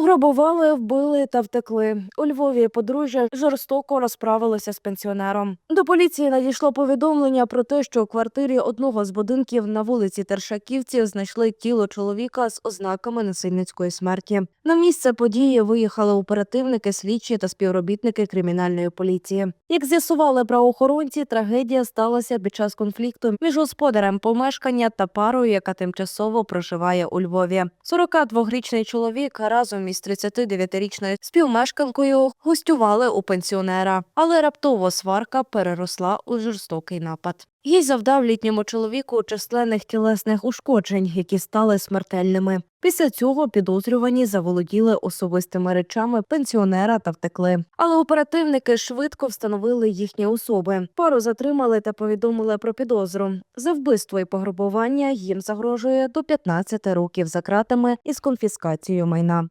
Пограбували, вбили та втекли. У Львові подружжя жорстоко розправилося з пенсіонером. До поліції надійшло повідомлення про те, що у квартирі одного з будинків на вулиці Тершаківців знайшли тіло чоловіка з ознаками насильницької смерті. На місце події виїхали оперативники, слідчі та співробітники кримінальної поліції. Як з'ясували правоохоронці, трагедія сталася під час конфлікту між господарем помешкання та парою, яка тимчасово проживає у Львові. 42-річний чоловік разом із 39-річною співмешканкою гостювали у пенсіонера, але раптово сварка переросла у жорстокий напад. Їй завдав літньому чоловіку численних тілесних ушкоджень, які стали смертельними. Після цього підозрювані заволоділи особистими речами пенсіонера та втекли. Але оперативники швидко встановили їхні особи. Пару затримали та повідомили про підозру. За вбивство і пограбування їм загрожує до 15 років за кратами із конфіскацією майна.